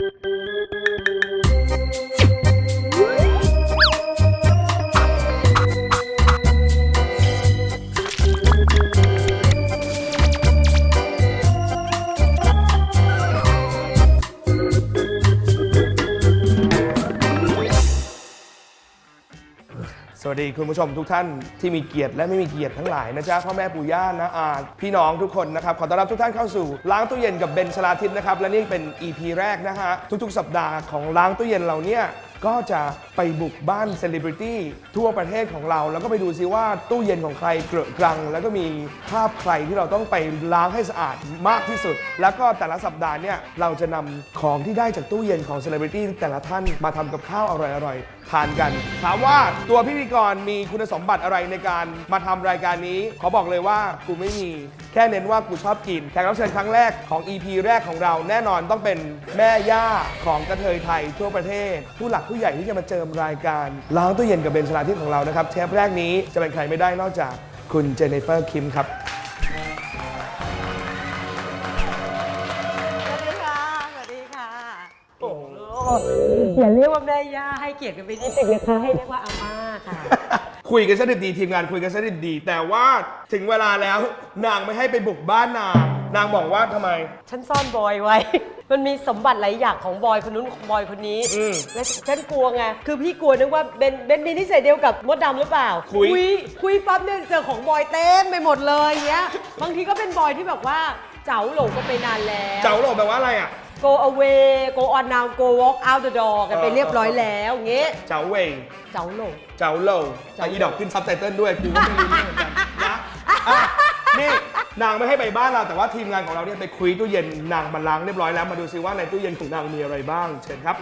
Thank you. ดีคุณผู้ชมทุกท่านที่มีเกียรติและไม่มีเกียรติทั้งหลายนะจ๊ะพ่อแม่ปู่ย่านะอาพี่น้องทุกคนนะครับขอต้อนรับทุกท่านเข้าสู่ล้างตู้เย็นกับเบนชลาทิศนะครับและนี่เป็น EP แรกนะฮะทุกๆ สัปดาห์ของล้างตู้เย็นเราเนี่ย ก็จะไปบุกบ้านเซเลบริตี้ทั่วประเทศของเรา แล้วก็ไปดูซิว่าตู้เย็นของใครเกลอะกรัง แล้วก็มีภาพใครที่เราต้องไปล้างให้สะอาดมากที่สุด แล้วก็แต่ละสัปดาห์เนี่ยเราจะนำของที่ได้จากตู้เย็นของเซเลบริตี้แต่ละท่านมาทำกับข้าวอร่อยๆทานกัน ถามว่าตัวพิธีกรมีคุณสมบัติอะไรในการมาทำรายการนี้ขอบอกเลยว่ากูไม่มีแค่เน้นว่ากูชอบกินแขกรับเชิญครั้งแรกของ EP แรกของเราแน่นอนต้องเป็นแม่ย่าของกระเทยไทยทั่วประเทศผู้หลักผู้ใหญ่ที่จะมาเจิมรายการล้างตู้เย็นกับเบนชลาทิศของเรานะครับเทปแรกนี้จะเป็นใครไม่ได้นอกจากคุณเจเนฟเฟอร์คิมครับสวัสดีค่ะ สวัสดีค่ะ โอ้อย่าเรียกว่าแม่ย่าให้เกียรติกันไปนิดนึงนะคะให้เรียกว่าอาม่าค่ะ คุยกันซะดิบดีทีมงานคุยกันซะดิบดีแต่ว่าถึงเวลาแล้วนางไม่ให้ไปบุกบ้านนาง นางบอกว่าทำไม ฉันซ่อนบอยไว้ มันมีสมบัติหลายอย่างของบอยคนนู้นของบอยคนนี้ อืมและฉันกลัวไง คือพี่กลัวนึกว่าเบนเบนมีนิสัยเดียวกับมดดำหรือเปล่า คุยยคุยปั๊บเนี่ยเจอของบอยเต็มไปหมดเลยเงี้ย บางทีก็เป็นบอยที่แบบว่าเจ๋าหลงกันไปนานแล้ว เจ้าโหลแปลว่าอะไรอะ go away go on now go walk out the door กันไปเออเรียบร้อยแล้วเงี้ย เจ้าเวง เจ๋าหลง เจ้าโลแต่อีดอกขึ้นซับไตเติลด้วยกูก็ไม่รู้เรื่องเหมือนกันนะอะนี่ นางไม่ให้ไปบ้านเราแต่ว่าทีมงานของเราเนี่ยไปคุยตู้เย็นนางมาล้างเรียบร้อยแล้วมาดูซิว่าในตู้เย็นของนางมีอะไรบ้าง เชิญครับ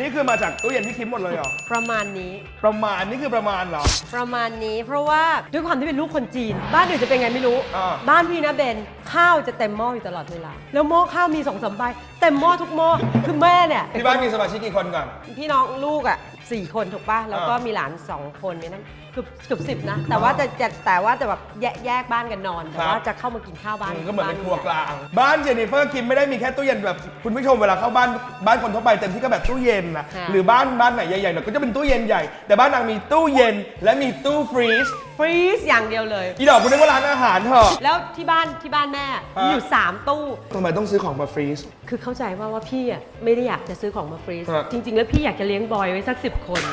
นี่คือมาจากตู้เย็นพี่คิมหมดเลยเหรอประมาณนี้ ประมาณนี่คือประมาณเหรอ ประมาณนี้เพราะว่าด้วยความที่เป็นลูกคนจีน บ้านอื่นจะเป็นไงไม่รู้ อ่า บ้านพี่นะเบนข้าวจะเต็มหม้ออยู่ตลอดเวลาแล้วหม้อข้าวมีสองสามใบเต็มหม้อทุกหม้อคือแม่เนี่ยที่บ้านมีสมาชิกกี่คนก่อน พี่น้องลูกอะ สี่คนถูกป่ะ แล้วก็อ่ามีมีหลานสองคนมีนั่นเกือบเกือบสิบนะ แต่ว่าจะจะแต่ว่าจะแบบแยกแยกบ้านกันนอน แต่ครับว่าจะเข้ามากินข้าวบ้านอืมก็เหมือนเป็นครัวกบ้าลาง บ้านเจนนิเฟอร์คิมไม่ได้มีแค่ตู้เย็นแบบคุณผู้ชมเวลาเข้าบ้านบ้านคนทั่วไปเต็มที่ก็แบบตู้เย็นนะหรือบ้านบ้านไหนใหญ่ๆหน่อยก็จะเป็นตู้เย็นใหญ่ แต่บ้านนางมีตู้เย็นและมีตู้ฟรีซ ฟรีซอย่างเดียวเลย อีดอกคุณนึกว่าร้านอาหารเถอะ แล้วที่บ้านที่บ้านแม่มีอยู่ 3 ตู้ ทำไมต้องซื้อของมาฟรีซ คือเข้าใจว่าว่าพี่อะไม่ได้อยากจะซื้อของมาฟรีซครับจริง ๆ แล้วพี่อยากจะเลี้ยงบอยไว้สักสิบคน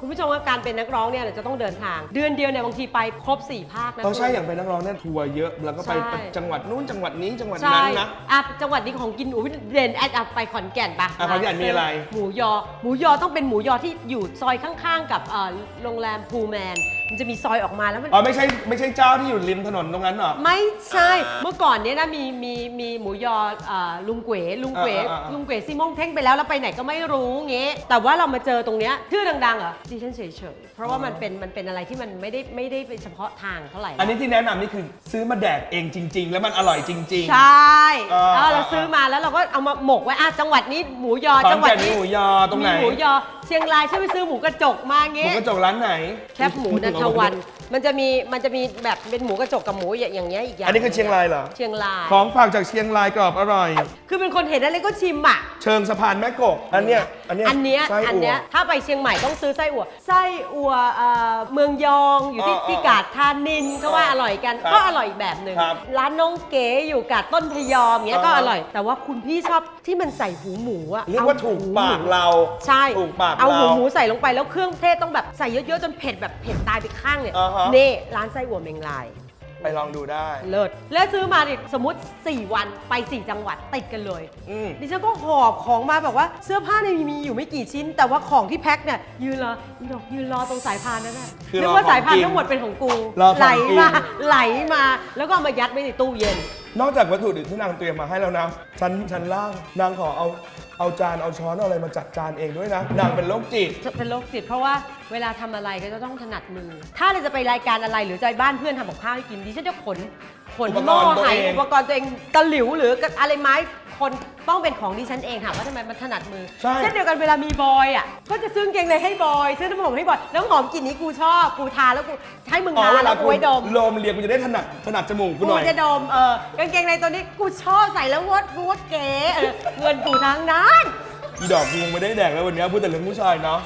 คุณผู้ชมว่าการเป็นนักร้องเนี่ยเราจะต้องเดินทาง เดือนเดียวเนี่ยบางทีไปครบ 4 ภาคนะ เขาใช่คุณอย่างเป็นนักร้องเนี่ยทัวร์เยอะ แล้วก็ไปใช่ จังหวัดนู้นจังหวัดนี้จังหวัดใช่นั้นนะ อะจังหวัดนี้ของกินอุ้ยเด่นแอดอะไปขอนแก่นปะอะขอนแก่นมีอะไร หมูยอ หมูยอต้องเป็นหมูยอที่อยู่ซอยข้างๆ กับเอ่อโรงแรมพูแมนมันจะมีซอยออกมาแล้วมัน อ๋อไม่ใช่ไม่ใช่เจ้าที่อยู่ริมถนนตรงนั้นเหรอ ไม่ใช่ เมื่อก่อนเนี้ยนะมีมีมีหมูยอเอ่อลุงเกวลุงเกวอ่าอ่าอ่า ลุงเกวซีม่งเท่งไปแล้วแล้วไปไหนก็ไม่รู้เงี้ยแต่ว่าเรามาเจอตรงเนี้ยชื่อดังๆเหรอดิฉันเฉยๆเพราะว่ามันเป็นมันเป็นอะไรที่มันไม่ได้ไม่ได้เป็นเฉพาะทางเท่าไหร่ อันนี้ที่แนะนำนี่คือซื้อมาแดกเองจริง ๆ แล้วมันอร่อยจริง ใช่อ่าแล้วเราซื้อมาแล้วเราก็เอามาหมกไว้อะจังหวัดนี้หมูยอๆขอจันงหวัดแก่นมีนี้หมูยอตรงไหนมีหมูยอเชียงรายฉันไปซื้อหมูกระจกมาหมูเงี้ย กระจกร้านไหนแคบหมูนันทวัน มันจะมีมันจะมีแบบเป็นหมูกระจกกับหมูอย่างเงี้ยอีกอย่างอันนี้คือเชียงรายเหรอ เชียงราย ของฝากจากเชียงรายกรอบอร่อย คือเป็นคนเห็นอะไรก็ชิมอะ เชิงสะพานแม่กก อันเนี้ย อันเนี้ยอันเนี้ยไส้อันอั่ว เนี้ยถ้าไปเชียงใหม่ต้องซื้อไส้อั่วไส้อั่วเอ่อเมืองยองอยู่ที่อ่าที่กาดทานินก็ว่าอร่อยกันครับก็อร่อยอีกแบบหนึ่งครับร้านน้องเก๋อยู่กาดต้นพยอมเงี้ยก็อ่า อร่อย แต่ว่าคุณพี่ชอบที่มันใส่หูหมูอะเรียกว่าอถูกหูปากหมูเรา ใช่ถูกปากเอาหูเราหมูใส่ลงไปแล้วเครื่องเทศต้องแบบใส่เยอะๆจนเผ็ดแบบเผ็ดตายไปข้างเนี่ย อ่าฮะ นี่ร้านไส้อั่วเมงลาย ไปลองดูได้ เลิศแล้วซื้อมาดิสมมติ 4 วันไป 4 จังหวัดติดกันเลย อืม ดิฉันก็หอบของมาแบบว่าเสื้อผ้าเนี่ยมีอยู่ไม่กี่ชิ้น แต่ว่าของที่แพ็คเนี่ยยืนรออีดอกยืนรอตรงสายพานนั่นแหละคือนึกรอว่าสายพานของกินทั้งหมดเป็นของกู รอของไหลกิน มาไหลมาแล้วก็เอามายัดไว้ในตู้เย็น นอกจากวัตถุดิบที่นางเตรียมมาให้แล้วนะชั้นชั้นล่าง นางขอเอาเอาจานเอาช้อนเอาอะไรมาจัดจานเองด้วยนะ นางเป็นโรคจิตจะเป็นโรคจิตเพราะว่าเวลาทำอะไรก็จะต้องถนัดมือ ถ้าเราจะไปรายการอะไรหรือจะไปบ้านเพื่อนทำกับข้าวให้กินดิฉันจะขนขนอุปกรณ์หม้อตัวไหเอง อุปกรณ์ตัวเองตะหลิวหรืออะไรไม้ คนต้องเป็นของดิฉันเองถามว่าทำไมมันถนัดมือใช่ เช่นเดียวกันเวลามีบอยอะก็จะซื้อกางเกงในให้บอย ซื้อน้ำหอมให้บอยน้ำหอมกลิ่นนี้กูชอบกูทาแล้วกูให้มึงอ๋อทาเวแล้ลาวกูกูไว้ดม ลมเรียนกูจะได้ถนัดถนัดจมูกกูกูหน่อยจะดมเออกางเกงในตัวนี้กูชอบใส่แล้ววดวดเก๋เออเงินกูทั้งนั้น อีดอกกูคงไม่ได้แดกแล้ววันนี้พูดแต่เรื่องผู้ชายเนาะ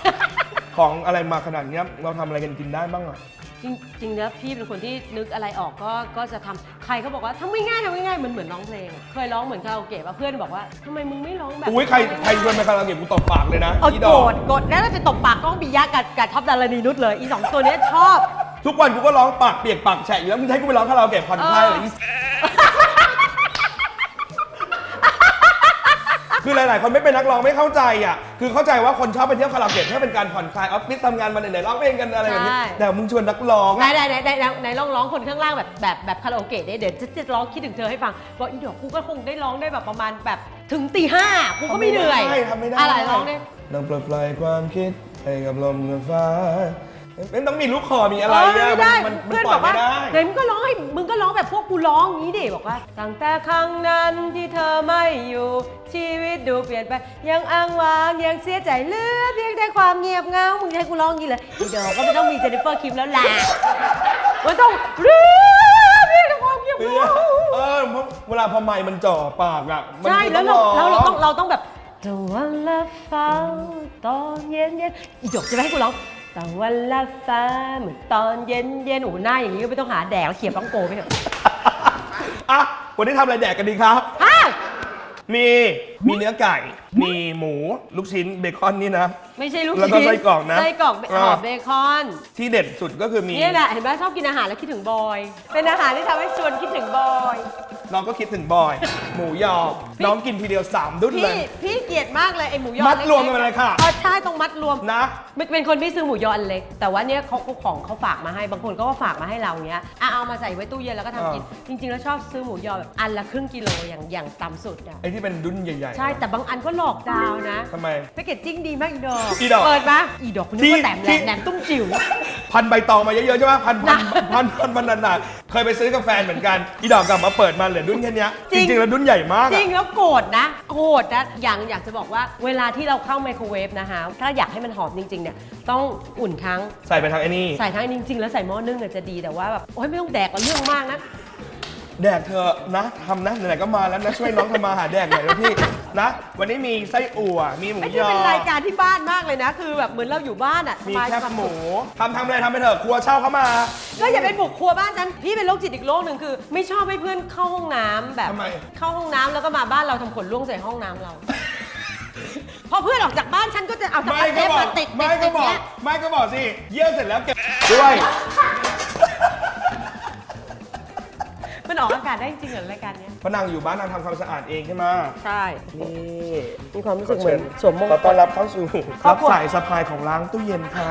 ของอะไรมาขนาดเนี้ยเราทำอะไรกันกินได้บ้างอะจริงจริงนะพี่เป็นคนที่นึกอะไรออกก็ก็จะทำใครเขาบอกว่าทำง่ายๆทำง่ายๆมันเหมือนร้องเพลงอะเคยร้องเหมือนคาราโอเกะป่ะเพื่อนบอกว่าทำไมมึงไม่ร้องแบบอุ้ยใครใครชวนไปคาราโอเกะกูตบปากเลยนะเอาอีดโกรอกธโกรธแล้วเราไปตบปากก้องปิยะกับกับท็อปดารณีนุชเลยอีสองตัวเนี้ยชอบ ทุกวันกูก็ร้องปากเปียกปากแฉะอยู่แล้วมึงจะให้กูไปร้องคาราโอเกะผ่อนคลายเหรอเออ คือหลายๆ คนไม่เป็นนักร้องไม่เข้าใจอะ คือเข้าใจว่าคนชอบไปเที่ยวคาราโอเกะเพื่อเป็นการผ่อนคลายออฟฟิศทำงานมาเหนื่อยๆร้องเพลงกันอะไรแบบนี้ ใช่ แต่มึงชวนนักร้องไหนอะไหนไหนไหนไหนไหนลองร้องคนข้างล่างแบบแบบแบบคาราโอเกะดิเดี๋ยวจะจะร้องคิดถึงเธอให้ฟังบอกอีดอกกูก็คงได้ร้องได้แบบประมาณแบบถึงตีห้ากูก็ไม่เหนื่อยทำไม่ได้อะไรร้องดินำปลดปล่อยความคิดให้กับลมกับฟ้า ไม่ต้องมีลูกคอมีอะไรเอออะไม่ได้มันมันเพื่อนปล่บอยอกไม่ว่าได้ไหนมึงก็ร้องให้มึงก็ร้องแบบพวกกูร้องอย่างนี้ดิบอกว่าตั้งแต่ครั้งนั้นที่เธอไม่อยู่ ชีวิตดูเปลี่ยนไป ยังอ้างว้างยังเสียใจเหลือเพียงแต่ความเงียบเหงามึงจะให้กูร้องอย่างนี้เลยอีดอกก็ไม่ต้องมีเจนนิเฟอร์คิมแล้วแหละมันต้องเหลือเพียงแต่ความเงียบเหเอองาเออเพราะเวลาพอไมค์มันจ่อปากอะมันใช่คือแล้วเราร้เราเราต้องเราต้องแบบตะวันละฟ้าตอนเย็นเย็นอีดอกจะไม่ให้กูร้อง ตะวันละฟ้าเหมือนตอนเย็นเย็นโอ้โหหน้าอย่างนี้ก็ไม่ต้องหาแดกแล้วเขียบต้องโกไปเถอะอะวันนี้ทำอะไรแดกกันดีครับ ฮะ มีมีเนื้อไก่ มีหมู ลูกชิ้นเบคอนนี่นะ ไม่ใช่ลูกแล้วก็ชิ้นไส้กรอกนะไส้กรอกอ่าหอมเบคอน ที่เด็ดสุดก็คือมีนี่แหละเห็นไหมชอบกินอาหารแล้วคิดถึงบอย เป็นอาหารที่ทำให้ชวนคิดถึงบอย น้องก็คิดถึงบอย หมูยอพี่น้องกินทีเดียว3ดุ้นเลพี่ย พี่เกลียดมากเลยไอหมูยอมัดรวมล็กันไปเลยค่ะ ออใช่ต้องมัดรวม นะเป็นเป็นคนไม่ซื้อหมูยออันเล็ก แต่ว่าเนี่ยเขาเขาของเขาฝากมาให้บางคนก็ฝากมาให้เราเนี้ยอะเอามาใส่ไว้ตู้เย็นแล้วก็ทำกิน จริง ๆ แล้วชอบซื้อหมูยอแบบอันละครึ่งกิโลอย่างอย่างต่ำสุดอะไอ้ที่เป็นดุ้นใหญ่ๆใช่แต่บางอันก็หลอกดาวน์นะทำไม แพคเกจจิ้งดีมากอีดอกอีดอก เปิดมาอีดอกคุณนึกว่าที่แหนมแหลที่มแหนมตุ้มจิ๋ว พันใบตองมาเยอะๆใช่ไหมพันพันนะพันพันพันนันนาเคยไปซื้อกับแฟนเหมือนกัน อีดอกกลับมาเปิดมาเหลือดุ้นแค่เนี้ยจริงจริงๆแล้วดุ้นใหญ่มากจอะ ริงแล้วโกรธนะ โกรธนะอย่างอยากจะบอกว่าเวลาที่เราเข้าไมโครเวฟนะคะ ถ้าอยากให้มันหอมจริงๆเนี่ยต้องอุ่นทั้ง ใส่ไปทางไอ้นี่ ใส่ทั้งจริงๆ แล้วใส่หม้อนึ่งเนี่ยจะดีแต่ว่าแบบโอ๊ยไม่ต้องแดกกับเรื่องมากนะ แดกเธอะนะทำนะไหนๆก็มาแล้วนะช่วยน้องทำมาหาแดกหน่อยนะพี่นะ วันนี้มีไส้อั่วมีหมูไอ้ยที่อ เป็นรายการที่บ้านมากเลยนะ คือแบบเหมือนเราอยู่บ้านอะมีสบายแคบความหสุมูขทำทำอะไรทำไปเถอะครัวเช่าเข้ามาก็อย่าเป็นบุกครัวบ้านฉันพี่เป็นโรคจิตอีกโรคหนึ่งคือ ไม่ชอบให้เพื่อนเข้าห้องน้ำแบบ ทำไม เข้าห้องน้ำแล้วก็มาบ้านเราทำขนล่วงใส่ห้องน้ำเรา พอเพื่อนออกจากบ้านฉันก็จะเอาสไม่กอตเทก็ปบอกมาติดไม่ติดก็บอกติดเนี้ยไม่ก็บอกสิ เยี่ยวเสร็จแล้วเก็บด้วย ออกอากาศได้จริงเหรอรายการเนี้ยเพราะนางอยู่บ้านนางทำความสะอาดเองใช่ไหมใช่ นี่มีความรู้สึกเหมือนสวมมงขอต้อนรับเข้าสู่ครอรับบครัว สายสะพายของล้างตู้เย็นค่ะ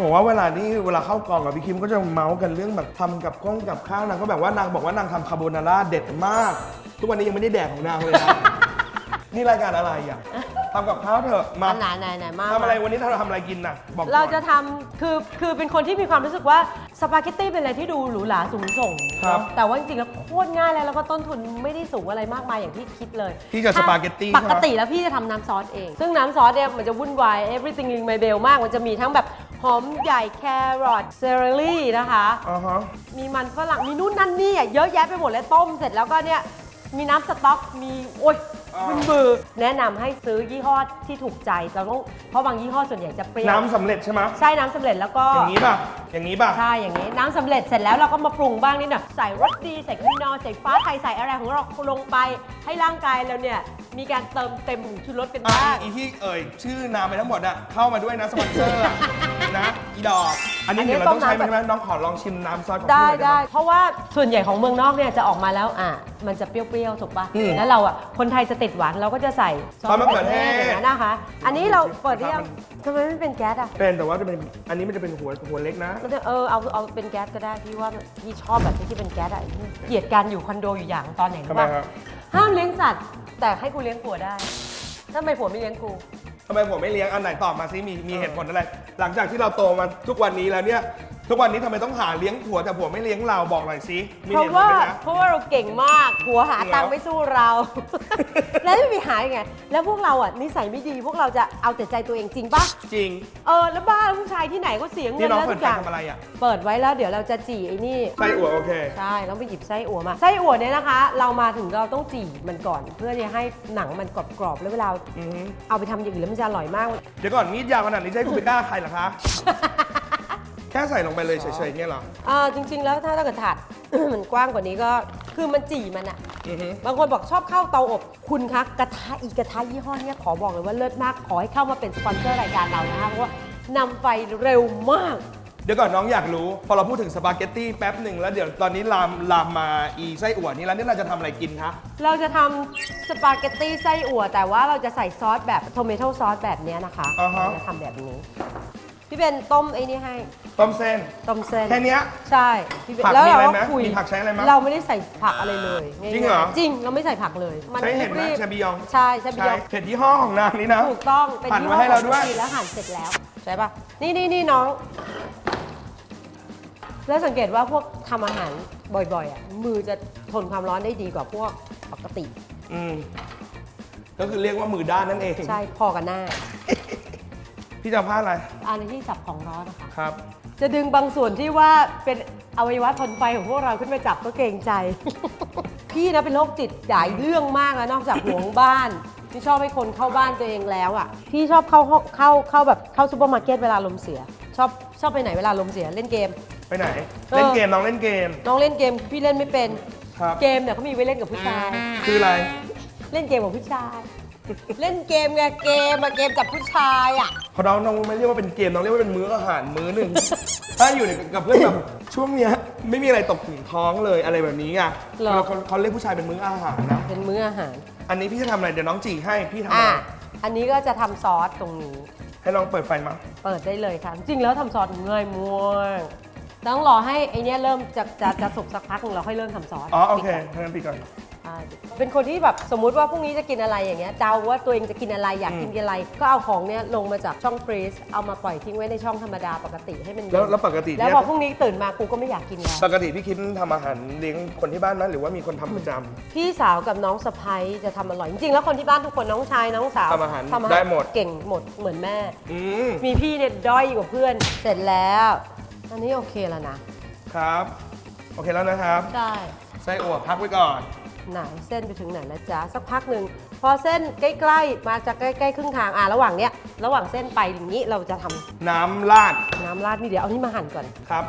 บอกว่าเวลานี้เวลาเข้ากองกับพี่คิมก็จะเมาส์กันเรื่องแบบทำกับข้องกับข้าวนางก็แบบว่านางบอกว่านางทำคาโบนาร่าเด็ดมาก ทุกวันนี้ยังไม่ได้แดกของนางเลยนะ นี่รายการอะไรอะ ทำกับข้าวเถอะมาอันไหนไหนไหนมาก ทำอะไรวันนี้เราทำอะไรกินน่ะบอกก่อน เราจะทำคือคือเป็นคนที่มีความรู้สึกว่าสปาเกตตี้เป็นอะไรที่ดูหรูหราสูงส่งครับ เนอะแต่ว่าจริงๆแล้วโคตรง่ายเลยแล้วก็ต้นทุนไม่ได้สูงอะไรมากมายอย่างที่คิดเลยที่จะถ้สปาเกตตี้ปกติแล้วพี่จะทำน้ำซอสเอง ซึ่งน้ำซอสเนี่ยมันจะวุ่นวาย everything in my bell มาก มันจะมีทั้งแบบหอมใหญ่แครอทเซอร์รี่นะคะ อ่าฮะ มีมันฝรั่งมีนู่นนั่นนี่อะเยอะแยะไปหมดเลยต้มเสร็จแล้วก็เนี่ยมีน้ำสต๊อกมีโอ้ยอ่า มึนมือแนะนำให้ซื้อยี่ห้อที่ถูกใจเราต้องเพราะบางยี่ห้อส่วนใหญ่จะเปรี้ยวน้ำสำเร็จใช่ไหมใช่น้ำสำเร็จแล้วก็อย่างนี้ป่ะ อย่างนี้ป่ะ ใช่อย่างนี้น้ำสำเร็จเสร็จแล้วเราก็มาปรุงบ้างนิดหน่อยใส่รสดีใส่ครีนอร์ใส่ฟ้าไทยใส่อะไรของเราลงไป ให้ร่างกายเราเนี่ยมีการเติมเต็มของชูรสเป็นอะบ้าง อีที่เอ่ยชื่อนามไปทั้งหมดอะเข้ามาด้วยนะสปอนเซอร์อะนะอีดอก อันนี้อันนี้เดี๋ยวเราต้องใช้ต้มน้ำไหมน้องขอลองชิมน้ำซอสของได้พี่หน่อยได้หม เพราะว่าส่วนใหญ่ของเมืองนอกเนี่ยจะออกมาแล้วอะมันจะเปรี้ยวๆถูกปะอืม แล้วเราอะคนไทยจะติดหวานเราก็จะใส่ซอสมะเขือเทศอย่างนั้นนะคะ อันนี้เราเปิดหรือยังทำไมไม่เป็นแก๊สอะเป็นแต่ว่าจะเป็นอันนี้มันจะเป็นหัวหัวเล็กนะมันจะเออเอาเอาเป็นแก๊สก็ได้พี่ว่าพี่ชอบแบบที่เป็นแก๊สอะเกลียดการอยู่คอนโดอยู่อย่างตอนไหนทำรู้ไมป่ะครับห้ามเลี้ยงสัตว์ แต่ให้กูเลี้ยงผัวได้ทำไมผัวไม่เลี้ยงกูทำไมผมไม่เลี้ยงอันไหนตอบมาซิมีมีเหตุผลอะไร หลังจากที่เราโตมาทุกวันนี้แล้วเนี่ย ทุกวันนี้ทำไมต้องหาเลี้ยงผัวแต่ผัวไม่เลี้ยงเราบอกหน่อยสิมีเพเหราะตุผลว่าไหมนะ เพราะว่าเราเก่งมากหัวหาตังค์ไม่สู้เรา แล้วไม่มีหายังไง แล้วพวกเราอะนิสัยไม่ดีพวกเราจะเอาแต่ใจตัวเองจริงปะจริงเออแล้วบ้าผู้ชายที่ไหนก็เสียเงินี่นน้องแล้วเปิทุดกไฟอย่างทำอะไรอะเปิดไว้แล้วเดี๋ยวเราจะจี่ไอ้นี่ ไส้อั่วโอเค ใช่แล้วไปหยิบไส้อั่วมาไส้อั่วเนี่ยนะคะ เรามาถึงเราต้องจี่มันก่อน เพื่อที่จะให้หนังมันกรอบๆแล้วเวลาอือฮึเอาไปทำอย่างอื่นแล้วมันจะอร่อยมาก เดี๋ยวก่อนมีดยาวขนาดนี้จะให้กูไปกล้าใครเหรอคะ แค่ใส่ลงไปเลยเฉยๆเนี่ยเหรอ อ่าจริง ๆ แล้วถ้าถ้าเกิดถาด มันกว้างกว่านี้ก็คือมันจี่มันอะอือฮึ บางคนบอกชอบเข้าเตาอบคุณคะกระทะอีกกระทะยี่ห้อเนี้ยขอบอกเลยว่าเลิศมากขอให้เข้ามาเป็นสปอนเซอร์รายการเรานะคะเพราะว่านำไฟเร็วมาก เดี๋ยวก่อนน้องอยากรู้ พอเราพูดถึงสปาเกตตี้แป๊บหนึ่งแล้วเดี๋ยวตอนนี้ลามลามมาอีไส้อั่วนี่แล้วนี่เราจะทำอะไรกินคะเราจะทำสปาเกตตี้ไส้อั่วแต่ว่าเราจะใส่ซอสแบบโทเมโต้ซอสแบบเนี้ยนะคะอ่าฮะเราจะทำแบบนี้ พี่เบนต้มไอ้นี่ให้ต้มเส้น ต้มเส้นแค่เนี้ย ใช่พี่เบนผักแล้วมีเราอะไรก็ไหมคุยมีผักใช้อะไรไหมเราไม่ได้ใส่ผักอะไรเลยง่ายๆจริงเหรอ จริงเราไม่ใส่ผักเลยมันใช้เห็นไหมรีบๆชาบิยองใช่ชาบิยองเห็ดยี่ห้อของนางนี่นะ ถูกต้องเป็นหั่นยี่ไว้ห้อให้เราของด้วยจีนแล้วหั่นเสร็จแล้วใช่ปะนี่นี่นี่น้อง แล้วสังเกตว่าพวกทำอาหารบ่อยๆอะมือจะทนความร้อนได้ดีกว่าพวกปกติ อืมก็คือเรียกว่ามือด้านนั่นเอง ใช่พอกันหน้า พี่จะเอาผ้าอะไรอันนี้ที่จับของร้อนนะคะ ครับ จะดึงบางส่วนที่ว่าเป็นอวัยวะทนไฟของพวกเราขึ้นมาจับก็เกรงใจ พี่นะเป็นโรคจิตหลายเรื่องมากแล้วนอกจากห่วงบ้านที่ชอบให้คนเข้าบ้านตัวเองแล้วอะพี่ชอบเข้าห้องเข้าเข้าแบบเข้าซูเปอร์มาร์เก็ตเวลาลมเสีย ชอบชอบไปไหนเวลาลมเสียเล่นเกม ไปไหนเออเล่นเกมน้องเล่นเกม น้องเล่นเกมพี่เล่นไม่เป็นครับเกมเนี่ยเขามีไว้เล่นกับผู้ชาย คืออะไร เล่นเกมกับผู้ชาย เล่นเกมไงเกมอะเกมกับผู้ชายอะ เขาน้องน้องไม่เรียกว่าเป็นเกมน้องเรียกว่าเป็นมื้ออาหารมื้อหนึ่ง ถ้าอยู่ในกับเพื่อนแบบช่วงเนี้ยไม่มีอะไรตกถึงท้องเลยอะไรแบบนี้ไงหรอเขาเขาเขาเรียกผู้ชายเป็นมื้ออาหารนะ เป็นมื้ออาหาร อันนี้พี่จะทำอะไรเดี๋ยวน้องจีให้พี่ทำอะอะ ไรอันนี้ก็จะทำซอสตรงนี้ ให้น้องเปิดไฟมาเปิดได้เลยค่ะ จริงๆแล้วทำซอสง่ายมากต้องรอให้ไอเนี้ยเริ่มจะจะจะสุกสักพักหนึ่งเราค่อยเริ่มทำซอสอ๋อโอเคปิดก่นทางนั้นปิดก่อน ใช่เป็นคนที่แบบสมมุติว่าพรุ่งนี้จะกินอะไรอย่างเงี้ยเดาว่าตัวเองจะกินอะไรอยากกินอะไร ก็เอาของเนี้ยลงมาจากช่องฟรีซเอามาปล่อยทิ้งไว้ในช่องธรรมดาปกติให้มันเย็นแล้วแล้วปกติแล้วเนี่ยพอพรุ่งนี้ตื่นมากูก็ไม่อยากกินแล้ว ปกติพี่คิดทำอาหารเลี้ยงคนที่บ้านไหมหรือว่ามีคนทำประจำ พี่สาวกับน้องสะพ้ยจะทำอร่อย จริงๆแล้วคนที่บ้านทุกคนน้องชายน้องสาวทำอาหารได้หมด เก่งหมดเหมือนแม่ อืมมีพี่เนี่ยด้อยกว่าเพื่อน เสร็จแล้วอันนี้โอเคแล้วนะครับ โอเคแล้วนะครับ ได้ ไส้อั่วพักไว้ก่อน ไหนเส้นไปถึงไหนแล้วจ๊ะสักพักหนึ่งพอเส้นใกล้ๆ มาจากใกล้ๆครึ่งทางอะระหว่างเนี้ยระหว่างเส้นไปอย่างนี้เราจะทำน้ำราดน้ำราดนี่เดี๋ยวเอานี่มาหั่นก่อน ครับ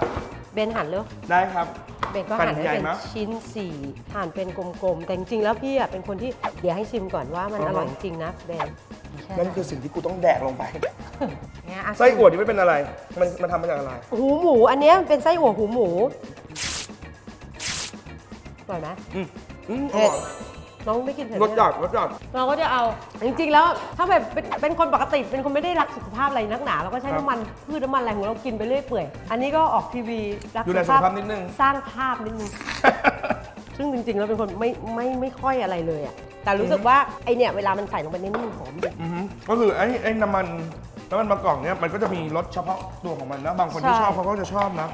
เบนหั่นเร็ว ได้ครับ เบนก็หั่นหั่นให้ใหญ่เป็นมั้ยชิ้นสี่หั่นเป็นกลมๆ แต่จริงๆแล้วพี่อะเป็นคนที่เดี๋ยวให้ชิมก่อนว่ามันอ๋อออร่อยจริงๆนะเบนใช่นั่นคือสิ่งที่กูต้องแดกลงไป เนี่ยอะไส้อั่วนี่ไม่เป็นอะไร มันมันทำมาจากอะไร หูหมู อันเนี้ยมันเป็นไส้อั่วหูหมูอร่อยไหมอืม อืมอเผ็ดร่อยน้องไม่กินเผ็ดรสไหมจัดรสจัด เราก็จะเอา จริงๆ แล้วถ้าแบบเป็นเป็นคนปกติ เป็นคนไม่ได้รักสุขภาพอะไรนักหนา เราก็ใช้ครับน้ำมันพืชน้ำมันอะไรของเรากินไปเรื่อยเปื่อย อันนี้ก็ออกทีวีรักดูแลสุขภาพนิดนึง สร้างภาพนิดนึง ซึ่งจริงๆ แล้วเป็นคนไม่ไม่ไม่ค่อยอะไรเลยอะแต่รู้สึกว่าไอเนี่ยเวลามันใส่ลงไปในนี่มันหอมดี อือฮึก็คือไอ้ไอ้น้ำมันน้ำมันมะกอกเนี่ยมันก็จะมีรสเฉพาะตัวของมันนะ บางคนที่ใช่ ชอบเขาก็จะชอบนะ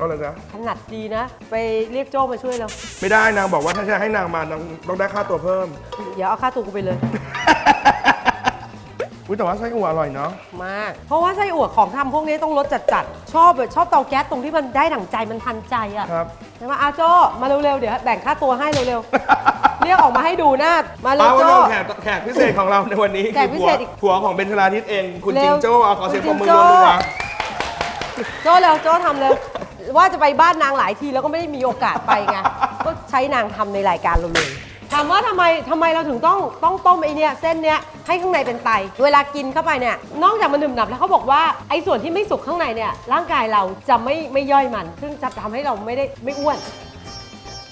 ก็เลยนะถนัดดีนะ ไปเรียกโจ้มาช่วยเรา ไม่ได้นางบอกว่าถ้าจะให้นางมานางต้องได้ค่าตัวเพิ่ม เดี๋ยวเอาค่าตัวกูไปเลย อุ้ยแต่ว่าไส้อั่วอร่อยเนาะมาก เพราะว่าไส้อั่วของทำพวกนี้ต้องรสจัดๆ ชอบแบบชอบเตาแก๊สตรงที่มันได้ดั่งใจมันทันใจอะครับ ใช่ไหมอาโจมาเร็วๆ เดี๋ยวแบ่งค่าตัวให้เร็วๆ เรียกออกมาให้ดูหน้ามาเร็วเอาโจเราแขกแขกพิเศษของเราในวันนี้แขกพิเศษอีกผัวของเบนชลาทิศเอง คุณเร็จิวงโจ้เอาขอเสียงปรบมือคุณจิงโจ้ รัวโจเร็วโจทำเร็ว ว่าจะไปบ้านนางหลายทีแล้วก็ไม่ได้มีโอกาสไปไง ก็ใช้นางทำในรายการเราเลย ถามว่าทำไมทำไมเราถึงต้องต้องต้มไอเนี้ยเส้นเนี้ยให้ข้างในเป็นไต เวลากินเข้าไปเนี่ย นอกจากมันหนึบหนับแล้วเขาบอกว่าไอ้ส่วนที่ไม่สุกข้างในเนี่ยร่างกายเราจะไม่ไม่ย่อยมัน ซึ่งจะทำให้เราไม่ได้ไม่อ้วน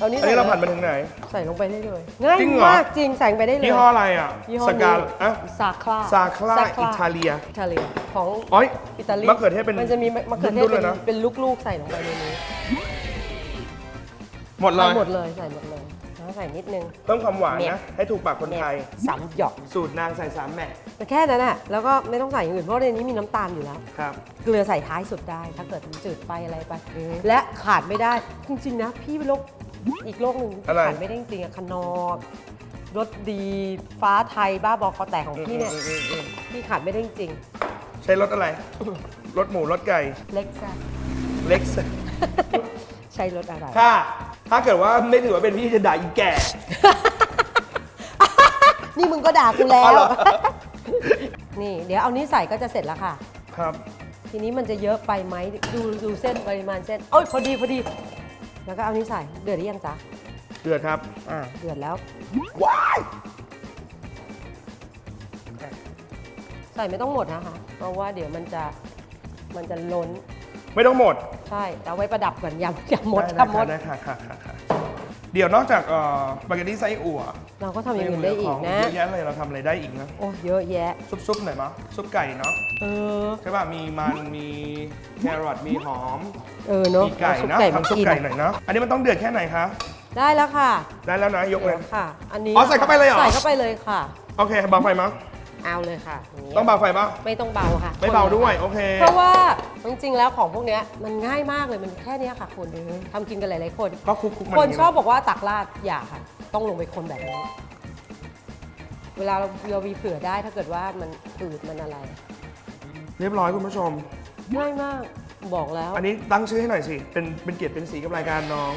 ตอนนี้ๆอันนี้เราผ่านมาถึงไหน ใส่ลงไปได้เลยง่ายจริงเหรอ มากจริงใส่ลงไปได้เลย ยี่ห้ออะไรอะยี่ห้อสนี้กาอะซาคลาซาคลาอิตาเลีย อิตาเลียของอ๋อยอิตาลีมะเขือเทศเป็นมันจะมีมะเขือเทศรุ่นๆเป็เลยนนะเป็นลูกๆใส่ลงไปในนี้หมดเลยเอาหมดเลยใส่หมดเลยอ่แล้วใส่นิดนึง เพิ่มความหวานเนี่ย นะ ให้ถูกปากคนไทย สามหยอกสูตรนางใส่สามแหม่แต่แค่นั้นอะแล้วก็ไม่ต้องใส่อย่างอื่นเพราะในนี้มีน้ำตาลอยู่แล้ว ครับ เกลือใส่ท้ายสุดได้ ถ้าเกิดมันจืดไปอะไรไป และขาดไม่ได้จริงๆนะ พี่เป็นโรค อีกโรคหนึ่งที่อะไร ขาดไม่ได้จริงๆอะคนอร์รสดีฟ้าไทยบ้าบอคอแตกของพี่เนี่ยอืมอืมอืมพี่ขาดไม่ได้จริงใช้รสอะไรรสหมูรสไก่ๆเล็กซ่าเล็กซ์ใช้รสอะไร ถ้า ถ้าเกิดว่าไม่ถือว่าเป็นพี่จะด่าอีแก่ นี่มึงก็ด่ากูแล้อ๋อว เหรอ นี่ เดี๋ยวเอานี้ใส่ก็จะเสร็จแล้วค่ะ ครับ ทีนี้มันจะเยอะไปไหมดูดูเส้นปริมาณเส้น โอ้ยพอดีพอดี แล้วก็เอานี้ใส่ เดือดหรือยังจ๊ะ เดือดครับ อ่า เดือดแล้ว ว้ายใส่ไม่ต้องหมดนะคะ เพราะว่าเดี๋ยวมันจะ มันจะล้น ไม่ต้องหมด ใช่ เอาไว้ประดับก่อนยำยำหมดได้ค่ะหมด ได้ค่ะค่ะค่ะค่ะ เดี๋ยวนอกจากเอ่อสปาเกตตี้ไส้อั่วเราก็ทำอย่างอื่นได้อีกนะเยอะแยะเลยเราทำอะไรได้อีกนะ โอ้เยอะแยะ ซุปซุปหน่อยมั้ยซุปไก่เนาะเออ ใช่ป่ะมีมันมีแครอทมีหอมเออเนาะมีไก่เอาซุปนะไก่มาทำซุปกินไก่หน่อยเนาะอันนี้มันต้องเดือดแค่ไหนคะได้แล้วค่ะได้แล้วนะยกเลยค่ะ อันนี้อ๋อใส่เข้าไปเลยเหรอ ใส่เข้าไปเลยค่ะ โอเคเบาไฟมั้ย เอาเลยค่ะย่นี้ต้องเบาไฟป่ะไม่ต้องเบาค่ะไม่เบาด้วย โอเค เพราะว่าจริงๆแล้วของพวกเนี้ยมันง่ายมากเลยมันแค่เนี้ยค่ะคุณทำกินกันหลายๆคน ก็คลุกคลุกมันคนย่างชอบบอกว่าตักราดอย่าค่ะ ต้องลงไปคนแบบนี้ เวลาเราเรามีเผื่อได้ถ้าเกิดว่ามันอืดมันอะไรเรียบร้อยคุณผู้ชม ง่ายมากบอกแล้ว อันนี้ตั้งชื่อให้หน่อยสิ เป็นเป็นเกียรติเป็นสีกับรายการน้อง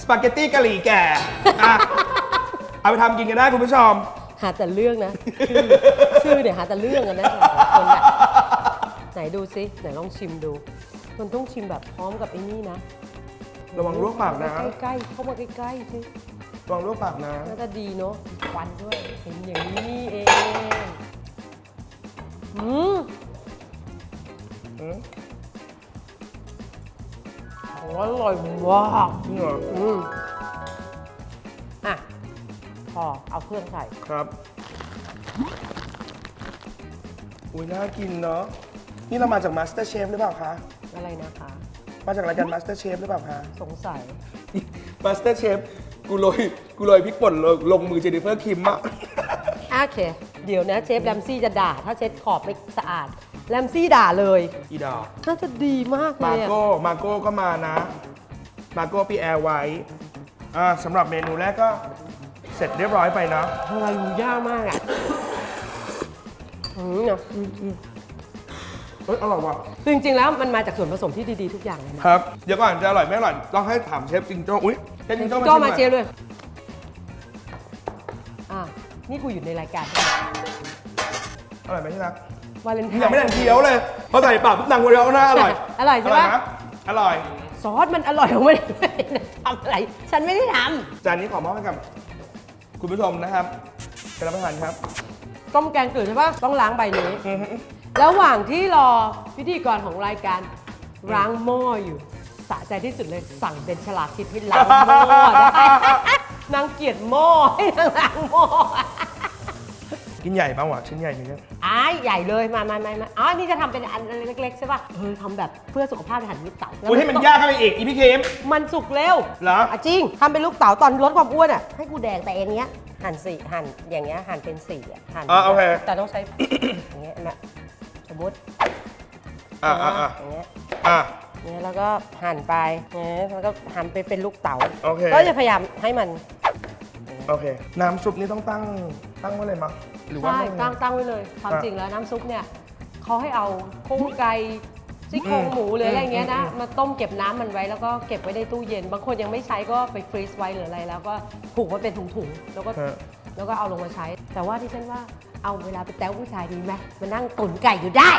สปาเกตตี้กะหรี่แก่อะเอาไปทำกินกันได้คุณผู้ชม หาแต่เรื่องนะ ชื่อชื่อเนี่ยหาแต่เรื่องกันนะคนแบบไหนดูซิไหนลองชิมดู มันต้องชิมแบบพร้อมกับไอ้นี่นะระวังลวกปากนะ ใกล้ๆเข้ามาใกล้ๆสิระวังลวกปากนะน่าจะดีเนาะควันด้วยเห็นอย่างนี้นี่เองอืมอืมโอ้อร่อยมากนี่เหรออืมอะ พอเอาเครื่องใส่ ครับ อุ้ยน่ากินเนาะ นี่เรามาจาก Master Chef หรือเปล่าคะ อะไรนะคะ มาจากรายการ Master Chef หรือเปล่าคะ สงสัย Master Chef กูโรยกูโรยพริกป่นลงลงมือเจนนิเฟอร์คิมอะ โอเค เดี๋ยวนะเชฟแรมซี่จะด่า ถ้าเช็ดขอบไม่สะอาดแรมซี่ด่าเลย อีดอก น่าจะดีมากเลมายอะโก้ มาโก้ก็มานะ มาโก้พี่แอร์ไว้ อ่าสำหรับเมนูแรกก็ เสร็จเรียบร้อยไปนะทำไมมันยากมากอะอืมเนอะเฮ้ยอร่อยว่ะ คือจริงๆแล้วมันมาจากส่วนผสมที่ดีๆทุกอย่างเลยนะครับ เดี๋ยวก่อนจะอร่อยไม่อร่อยต้องให้ถามเชฟจิงโจ้อุ้ยเชฟจิงโจ้โจ้มามาชิเชียมร์หน่อยเลยอะนี่กูอยู่ในรายการอร่อยไหมที่รักวาเลนไทน์ยังไม่ได้เคี้ยวเลยพอใส่ปากปุ๊บนางหัวเราะหน้าอร่อยอร่อยใช่ปะนะอร่อย ซอสมันอร่อยของมัน ทำอะไร ฉันไม่ได้ทจานนี้ขอมอบให้กับ คุณผู้ชมนะครับเป็นรับประทานครับำต้มแกงจืดใช่ปะต้องล้างใบนี้ อือฮึระหว่างที่รอพิธีกรของรายการล้างหม้ออยู่สะใจที่สุดเลยสั่งเป็นฉลากทิพย์ให้ล้างหม้อได้ นางเกลียดหม้อให้นางล้างหม้อ กินใหญ่บ้างวะชิ้นใหญ่นี่เนี่ยอ้ายใหญ่เลยมามามามาอ๋อนี่จะทำเป็นอันเล็กๆใช่ป่ะเออทำแบบเพื่อสุขภาพในหันลูกเต๋าอุ้ยให้มันยากเข้าไปอีกอีพี่เค็มมันสุกเร็วเหรอะจริงทำเป็นลูกเต๋าตอนลดความอ้วนอะให้กูแดงแต่อย่างเงี้ยหั่นสี่หั่นอย่างเงี้ยหั่นเป็นสี่อะหั่นอ่าโอเค แต่ต้องใช้ อย่างเงี้ยนะสมมติอ่าอ่าอ่าอย่างเงี้ย อ่า เนี่ยแล้วก็หั่นไปเนี่ยแล้วก็หั่นไปเป็นลูกเต๋าโอเค ก็จะพยายามให้มัน โอเค น้ำซุปนี่ต้องตั้งตั้งไว้เลยมั้ย หรือว่าใช่ไม่ ตั้งตั้งไว้เลยความครับจริงแล้วน้ำซุปเนี่ยเขาให้เอาโครงไก่ซี่โครงอืมหมูหรืออะไรเงี้ยนะอืมอืม มาต้มเก็บน้ำมันไว้แล้วก็เก็บไว้ในตู้เย็น บางคนยังไม่ใช้ก็ไปฟรีซไว้หรืออะไรแล้วก็ผูกไว้เป็นถุงๆแล้วก็ ฮะ แล้วก็เอาลงมาใช้ แต่ว่าที่ฉันว่าเอาเวลาไปแต้วผู้ชายดีไหมมานั่งตุ๋นไก่อยู่ได้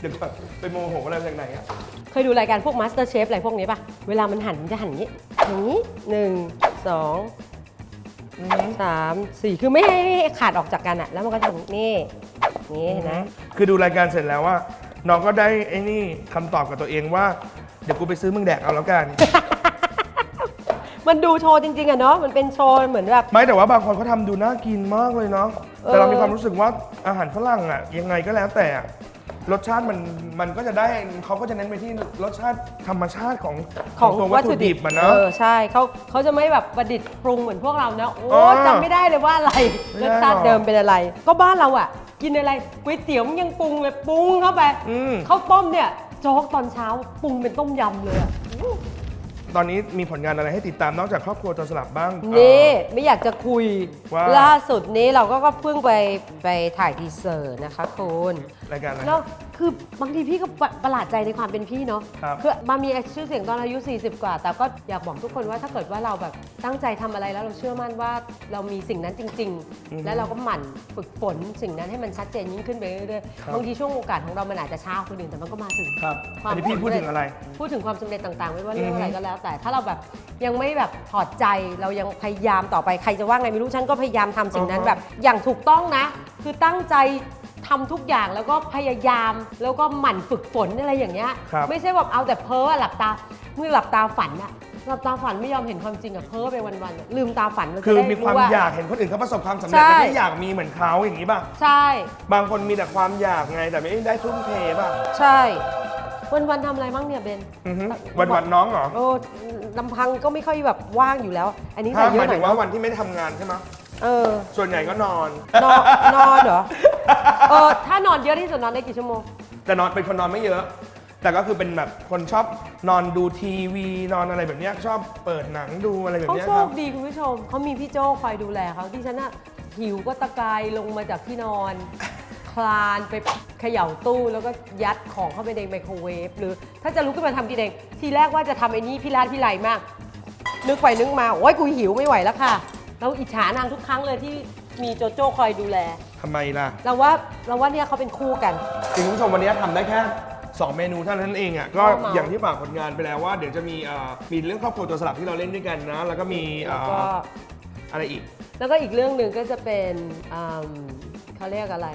เดี๋ยวก่อนไปโมโหอะไรจากไหนอะ เคยดูรายการพวก Master Chef อะไรพวกนี้ป่ะ เวลามันหั่นมันจะหั่นอย่างนี้อย่างนี้หนึ่งสองอือฮึ สามสี่คือไม่ให้ให้ขาดออกจากกันอะแล้วมันก็ทำนี่นี่เห็นไหมคือดูรายการเสร็จแล้วว่าน้องก็ได้ไอ้นี่คำตอบกับตัวเองว่า เดี๋ยวกูไปซื้อมึงแดกเอาแล้วกัน มันดูโชว์จริงๆอะเนาะมันเป็นโชว์เหมือนแบบ ไม่แต่ว่าบางคนเขาทำดูน่ากินมากเลยเนาะแต่เราเออมีความรู้สึกว่าอาหารฝรั่งอะยังไงก็แล้วแต่อะ รสชาติมันมันก็จะได้เขาก็จะเน้นไปที่รสชาติธรรมชาติของของตัววัตถุดิบมันเนาะเออใช่เขาเขาจะไม่แบบประดิษฐ์ปรุงเหมือนพวกเรานะโอ้อ๋อจำไม่ได้เลยว่าอะไรไม่รได้สชาติหรอเดิมเป็นอะไร ก็บ้านเราอะ กินอะไรก๋วยเตี๋ยวมันยังปรุงเลยปรุงเข้าไปอืม ข้าวต้มเนี่ยโจ๊กตอนเช้าปรุงเป็นต้มยำเลยอะ ตอนนี้มีผลงานอะไรให้ติดตามนอกจากครอบครัวจนสลับบ้าง นี่ ไม่อยากจะคุย ว่า ล่าสุดนี้เราก็ก็เพิ่งไปไปถ่ายทีเซอร์นะคะคุณ รายการอะไรแล้ว คือบางทีพี่ก็ประประหลาดใจในความเป็นพี่เนาะครับอมามีชื่อเสียงตอนอายุ 40 กว่า แต่ก็อยากบอกทุกคนว่าถ้าเกิดว่าเราแบบตั้งใจทำอะไรแล้วเราเชื่อมั่นว่าเรามีสิ่งนั้นจริง ๆ แล้วเราก็หมั่นฝึกฝนสิ่งนั้นให้มันชัดเจนยิ่งขึ้นไปเรื่อยครับ ๆบางทีช่วงโอกาสของเรามันอาจจะช้ากว่าคนอื่นแต่มันก็มาถึง ครับความอันนี้พี่พูดถึงอะไร พูดถึงความสำเร็จต่างๆ ไม่ว่าเรื่องอือฮึอะไรก็แล้ว แต่ถ้าเราแบบยังไม่แบบถอดใจเรายังพยายามต่อไปใครจะว่าไงไม่รู้ฉันก็พยายามทำสิ่งนั้นอ่าฮะแบบ อย่างถูกต้องนะ คือตั้งใจ ทำทุกอย่างแล้วก็พยายามแล้วก็หมั่นฝึกฝนอะไรอย่างเงี้ยครับ ไม่ใช่แบบเอาแต่เพ้ออะหลับตาเมื่อหลับตาฝันอะหลับตาฝันไม่ยอมเห็นความจริงอะเพ้อไปวันๆอะลืมตาฝันเราจะคือได้มีความรู้ อยากเห็นคนอื่นเขาประสบความสำเร็จใช่ แต่ไม่อยากมีเหมือนเขาอย่างนี้ป่ะ ใช่ บางคนมีแต่ความอยากไงแต่ไม่ได้ทุ่มเทป่ะใช่ วันๆทำอะไรบ้างเนี่ยเบนอือฮึวันวันๆน้องเหรอ โอ้ลำพังก็ไม่ค่อยแบบว่างอยู่แล้ว อันนี้ถ้าใส่เยหอะมายหน่ถึอยงว่าเนอะวันที่ไม่ได้ทำงานใช่ไหมเออ ส่วนใหญ่ก็นอนนอนนอนเหรอ เออถ้านอนเยอะที่สุดนอนได้กี่ชั่วโมง แต่นอนเป็นคนนอนไม่เยอะ แต่ก็คือเป็นแบบคนชอบนอนดูทีวีนอนอะไรแบบเนี้ยชอบเปิดหนังดูอะไรแบบเขาเนี้ยโชครัคบดีคุณผู้ชม เขามีพี่โจ้คอยดูแลเขาที่ฉันอะหิวก็ตะกายลงมาจากที่นอน คลานไปเขย่าตู้แล้วก็ยัดของเข้าไปในไมโครเวฟหรือถ้าจะลุกขึ้นมาทำกินเองทีแรกว่าจะทำไอ้นี่พี่ลาดพี่ไหลมาก นึกไปนึกมา โอ้ยกูหิวไม่ไหวแล้วค่ะ เราอิจฉานางทุกครั้งเลยที่ มีโจโจ้คอยดูแล ทำไมล่ะเราว่าเราว่าเนี่ยเขาเป็นคู่กัน จริงคุณผู้ชมวันนี้ทำได้แค่ 2 เมนูเท่านั้นเองอะก็เอามาอย่างที่ฝากผลงานไปแล้วว่าเดี๋ยวจะมีเอ่อมีเรื่องครอบครัวตัวสลับที่เราเล่นด้วยกันนะ แล้วก็มีเอ่แล้วอก็ อะไรอีก แล้วก็อีกเรื่องหนึ่งก็จะเป็นอืมเขาเรียกอะไร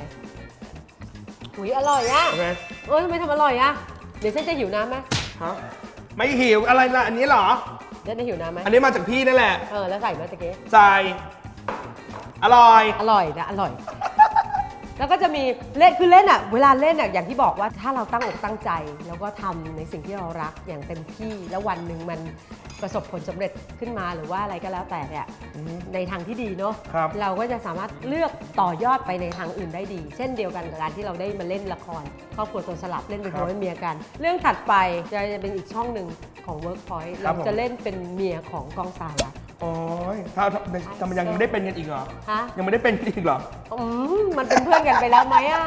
หุยอร่อยอะโอเคเอ้ยทำไมทำอร่อยอะเดี๋ยวฉันจะหิวน้ำไหมฮะไม่หิวอะไรล่ะ อันนี้เหรอ เดี๋ยวจะหิวน้ำไหมอันนี้มาจากพี่นั่นแหละเออแล้วใส่เมื่อตะกี้ใส่ อร่อย อร่อยนะ อร่อย แล้วก็จะมีเล่นคือเล่นอะเวลาเล่นอะอย่างที่บอกว่าถ้าเราตั้งอกตั้งใจ แล้วก็ทำในสิ่งที่เรารักอย่างเต็มที่ แล้ววันหนึ่งมันประสบผลสำเร็จขึ้นมาหรือว่าอะไรก็แล้วแต่เนี่ยอือฮึในทางที่ดีเนาะครับ เราก็จะสามารถเลือกต่อยอดไปในทางอื่นได้ดี เช่นเดียวกันกับการที่เราได้มาเล่นละครครอบครัวตัวสลับเล่นเป็นครัผับวเป็นเมียกัน เรื่องถัดไปจะจะเป็นอีกช่องหนึ่งของ Workpoint ครัเราบผม จะเล่นเป็นเมียของกองสาระ โอ้ยถ้าถ้าทำไมยังไม่ได้เป็นกันอีกเหรอ ฮะยังไม่ได้เป็นกันอีกเหรอ อืมมันเป็นเพื่อนกันไปแล้วไหมอะ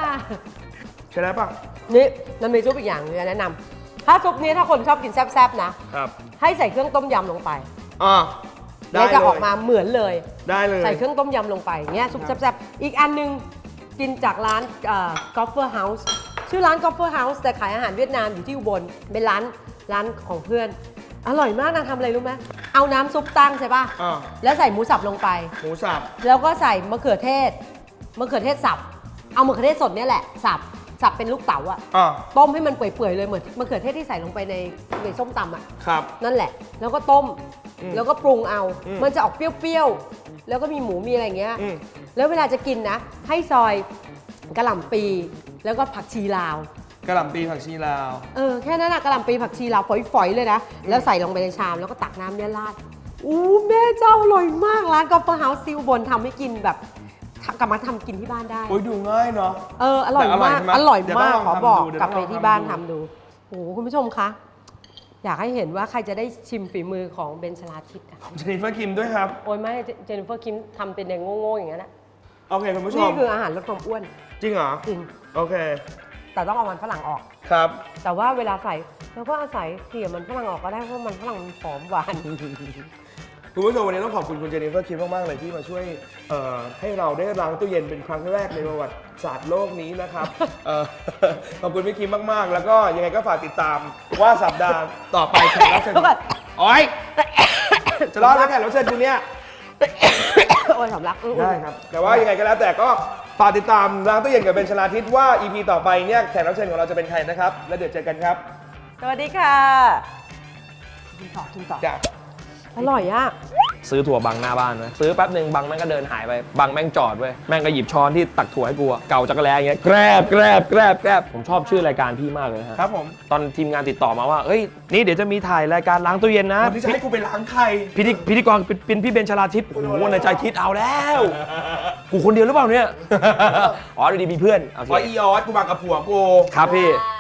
ใช่ได้ปะนี่มันมีซุปอีกอย่างหนึงแนะนำถ้าซุปนี้ถ้าคนชอบกินแซ่บๆนะ ครับให้ใส่เครื่องต้มยำลงไปอ่าได้แล้วเลจะออกมายเหมือนเลย ได้เลย ใส่เครื่องต้มยำลงไปอย่างเงี้ยซุปครับแซ่บๆ อีกอันหนึงกินจากร้านกอล์ฟเฟอร์เฮาส์ชื่อร้านกอล์ฟเฟอร์เฮาส์แต่ขายอาหารเวียดนามอยู่ที่อุบลเป็นร้านร้านของเพื่อน อร่อยมากนางทำอะไรรู้ไหมเอาน้ำซุปตั้งใช่ป่ะ อ่า แล้วใส่หมูสับลงไป หมูสับ แล้วก็ใส่มะเขือเทศ มะเขือเทศสับ เอามะเขือเทศสดเนี่ยแหละ สับ สับเป็นลูกเต๋าอะอ่า ต้มให้มันเปื่อยๆเลยเหมือนมะเขือเทศที่ใส่ลงไปในในส้มตำอะครับ นั่นแหละ แล้วก็ต้ม อืมแล้วก็ปรุงเอา อืมมันจะออกเปรี้ยวๆ แล้วก็มีหมูมีอะไรอย่างเงี้ย อืม แล้วเวลาจะกินนะ ให้ซอยกระหล่ำปี แล้วก็ผักชีลาว กระหล่ำปีผักชีลาว เออแค่นั้นนะกระหล่ำปีผักชีลาวฝอยๆเลยนะ แล้วใส่ลงไปในชามแล้วก็ตักน้ำเนี่ยราดอู้แม่เจ้าอร่อยมากร้านกอล์ฟเฮาส์ซิลบนทำให้กินแบบทำกลับมาทำกินที่บ้านได้ โอ้ยดูง่ายเนาะ เอออร่อยแต่อร่อยมากใช่ไหมอร่อยเดี๋ยวมากต้องลองขอบอกทำดูเดี๋ยวกลับไปต้องลองที่บ้านทำทำดูดูโอ้โหคุณผู้ชมคะอยากให้เห็นว่าใครจะได้ชิมฝีมือของเบนชลาทิตอะเจนนิเฟอร์คิมด้วยครับ โอ้ยไม่เจเจนนิเฟอร์คิมทำเป็นอย่างโง่ๆอย่างนั้นนะโอเคคุณผู้ชนี่มคืออาหารลดความอ้วน จริงเหรอ จริง โอเค แต่ต้องเอามันฝรั่งออก ครับ แต่ว่าเวลาใส่เราก็อาศัยเกลี่ยมันฝรั่งออกก็ได้เพราะมันฝรั่งมันหอมหวาน คุณผู้ชมวันนี้ต้องขอบคุณคุณเจนนิเฟอร์คิมมาก ๆ เลยที่มาช่วยเอ่อให้เราได้ล้างตู้เย็นเป็นครั้งแรกในประวัติศาสตร์โลกนี้นะครับเอ่อ ขอบคุณพี่คิมมาก ๆ แล้วก็ยังไงก็ฝากติดตามว่าสัปดาห์ต่อไปแขกรับเชิญเดี๋ยวก่อน โอ้ยจะรอดแล้วแขกรับเชิญคุณเนี่ย โอ้ยสำลักอื้อได้ครับ แต่ว่ายังไงก็แล้วแต่ก็ฝากติดตามล้างตู้เย็นกับเบนชลาทิศว่า EP ต่อไปเนี่ยแขกรับเชิญของเราจะเป็นใครนะครับ แล้วเดี๋ยวเจอกันครับสวัสดีค่ะกินต่อกินต่อ จ้ะ อร่อยอะซื้อถั่วบังหน้าบ้านไว้ซื้อแป๊บหนึ่งบังแม่งก็เดินหายไปบังแม่งจอดเว้ยแม่งก็หยิบช้อนที่ตักถั่วให้กูอะเก่าจักรแลอย่างเงี้ยแกรบแกรบแกรบแกรบผมชอบชื่อรายการพี่มากเลยนะฮะครับผมตอนทีมงานติดต่อมาว่าเอ้ยนี่เดี๋ยวจะมีถ่ายรายการล้างตู้เย็นนะวันนี้จะให้กูไปล้างไข่ พิธีพิธีกรเป็นเป็นพี่เบนชลาทิพย์โอ้โหในใจคิดเอาแล้ว กูคนเดียวหรือเปล่าเนี่ย อ๋อดีๆมีเพื่อนโอเคว่าอีออสกูมากับผัวกู ครับพี่อ่า